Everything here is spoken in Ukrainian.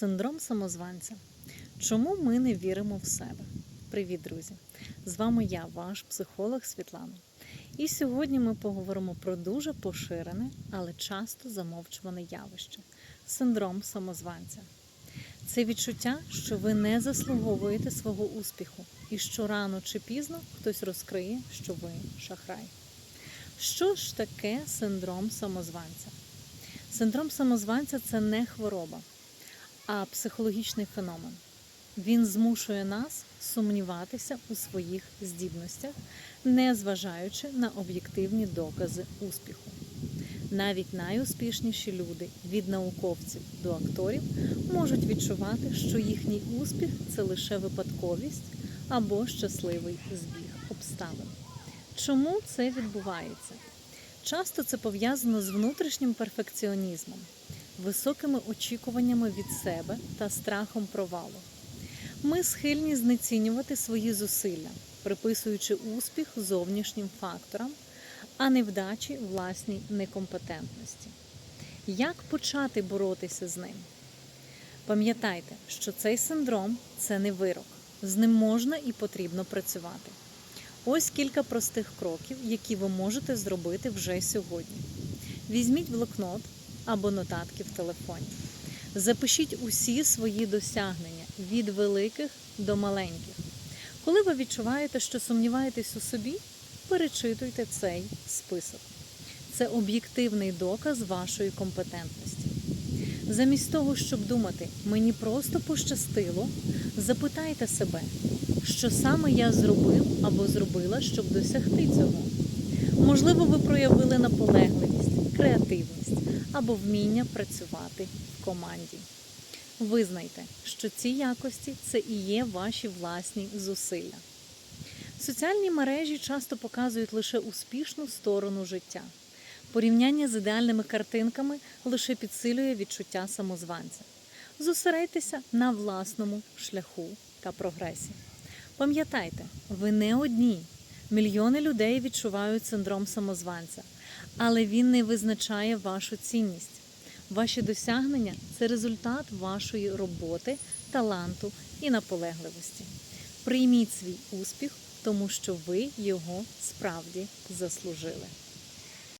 Синдром самозванця. Чому ми не віримо в себе? Привіт, друзі! З вами я, ваш психолог Світлана. І сьогодні ми поговоримо про дуже поширене, але часто замовчуване явище синдром самозванця. Це відчуття, що ви не заслуговуєте свого успіху, і що рано чи пізно хтось розкриє, що ви шахрай. Що ж таке синдром самозванця? Синдром самозванця це не хвороба, а психологічний феномен. Він змушує нас сумніватися у своїх здібностях, не зважаючи на об'єктивні докази успіху. Навіть найуспішніші люди від науковців до акторів можуть відчувати, що їхній успіх це лише випадковість або щасливий збіг обставин. Чому це відбувається? Часто це пов'язано з внутрішнім перфекціонізмом, високими очікуваннями від себе та страхом провалу. Ми схильні знецінювати свої зусилля, приписуючи успіх зовнішнім факторам, а невдачі власній некомпетентності. Як почати боротися з ним? Пам'ятайте, що цей синдром це не вирок, з ним можна і потрібно працювати. Ось кілька простих кроків, які ви можете зробити вже сьогодні. Візьміть блокнот або нотатки в телефоні. Запишіть усі свої досягнення від великих до маленьких. Коли ви відчуваєте, що сумніваєтесь у собі, перечитуйте цей список. Це об'єктивний доказ вашої компетентності. Замість того, щоб думати, мені просто пощастило, запитайте себе, що саме я зробив або зробила, щоб досягти цього. Можливо, ви проявили наполегливість, креативність або вміння працювати в команді. Визнайте, що ці якості це і є ваші власні зусилля. Соціальні мережі часто показують лише успішну сторону життя. Порівняння з ідеальними картинками лише підсилює відчуття самозванця. Зосередьтеся на власному шляху та прогресі. Пам'ятайте, ви не одні. Мільйони людей відчувають синдром самозванця, але він не визначає вашу цінність. Ваші досягнення це результат вашої роботи, таланту і наполегливості. Прийміть свій успіх, тому що ви його справді заслужили.